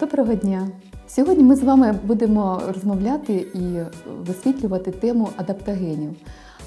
Доброго дня! Сьогодні ми з вами будемо розмовляти і висвітлювати тему адаптогенів,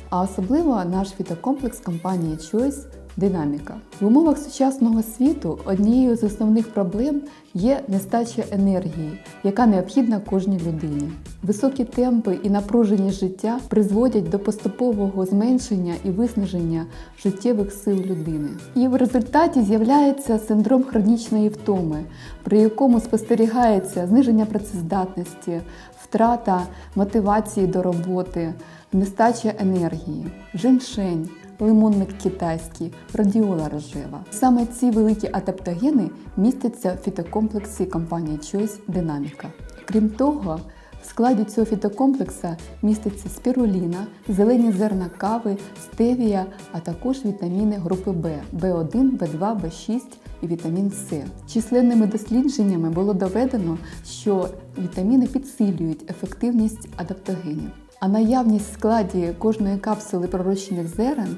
а особливо наш фітокомплекс компанії Choice Динаміка. В умовах сучасного світу однією з основних проблем є нестача енергії, яка необхідна кожній людині. Високі темпи і напруженість життя призводять до поступового зменшення і виснаження життєвих сил людини. І в результаті з'являється синдром хронічної втоми, при якому спостерігається зниження працездатності, втрата мотивації до роботи, нестача енергії, женьшень, лимонник китайський, радіола рожева. Саме ці великі адаптогени містяться в фітокомплексі компанії Choice Динаміка. Крім того, в складі цього фітокомплекса міститься спіруліна, зелені зерна кави, стевія, а також вітаміни групи В В1, В2, В6 і вітамін С. Численними дослідженнями було доведено, що вітаміни підсилюють ефективність адаптогенів. А наявність в складі кожної капсули пророщених зерен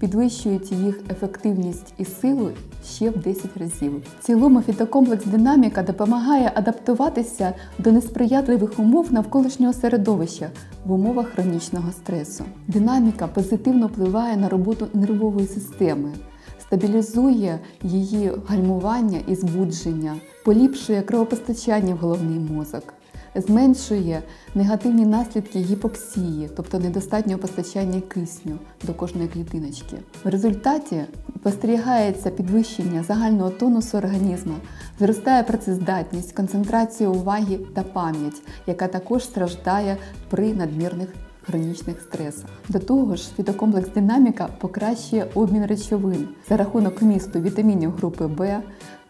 підвищують їх ефективність і силу ще в 10 разів. В цілому фітокомплекс Динаміка допомагає адаптуватися до несприятливих умов навколишнього середовища в умовах хронічного стресу. Динаміка позитивно впливає на роботу нервової системи. Стабілізує її гальмування і збудження, поліпшує кровопостачання в головний мозок, зменшує негативні наслідки гіпоксії, тобто недостатнього постачання кисню до кожної клітиночки. В результаті спостерігається підвищення загального тонусу організму, зростає працездатність, концентрація уваги та пам'ять, яка також страждає при надмірних хронічних стресах. До того ж, фітокомплекс Динаміка покращує обмін речовин за рахунок місту вітамінів групи В,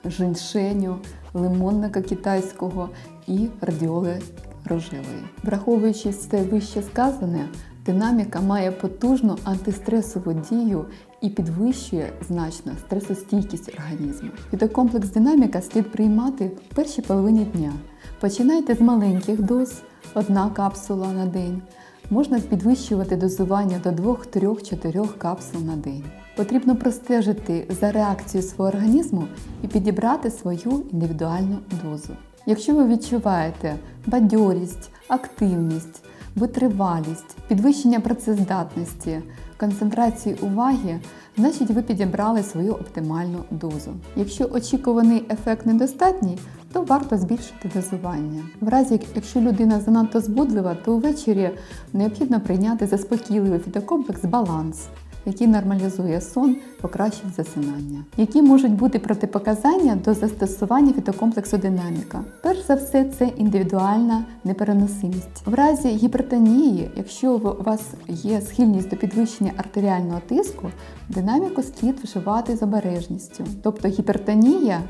женьшеню, лимонника китайського і радіоли рожевої. Враховуючи все вище сказане, динаміка має потужну антистресову дію і підвищує значно стресостійкість організму. Фітокомплекс Динаміка слід приймати в першій половині дня. Починайте з маленьких доз, одна капсула на день. Можна підвищувати дозування до 2, 3, 4 капсул на день. Потрібно простежити за реакцією свого організму і підібрати свою індивідуальну дозу. Якщо ви відчуваєте бадьорість, активність, витривалість, підвищення працездатності, концентрації уваги, значить ви підібрали свою оптимальну дозу. Якщо очікуваний ефект недостатній, то варто збільшити дозування. В разі, якщо людина занадто збудлива, то ввечері необхідно прийняти заспокійливий фітокомплекс баланс, який нормалізує сон, покращить засинання. Які можуть бути протипоказання до застосування фітокомплексу динаміка? Перш за все, це індивідуальна непереносимість. В разі гіпертонії, якщо у вас є схильність до підвищення артеріального тиску, динаміку слід вживати з обережністю. Тобто гіпертонія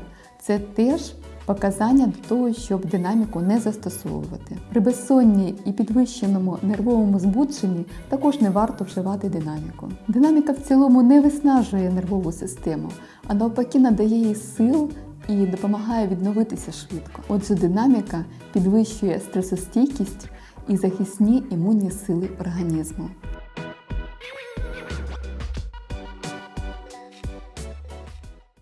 це теж Показання до того, щоб динаміку не застосовувати. При безсонні і підвищеному нервовому збудженні також не варто вживати динаміку. Динаміка в цілому не виснажує нервову систему, а навпаки надає їй сил і допомагає відновитися швидко. Отже, динаміка підвищує стресостійкість і захисні імунні сили організму.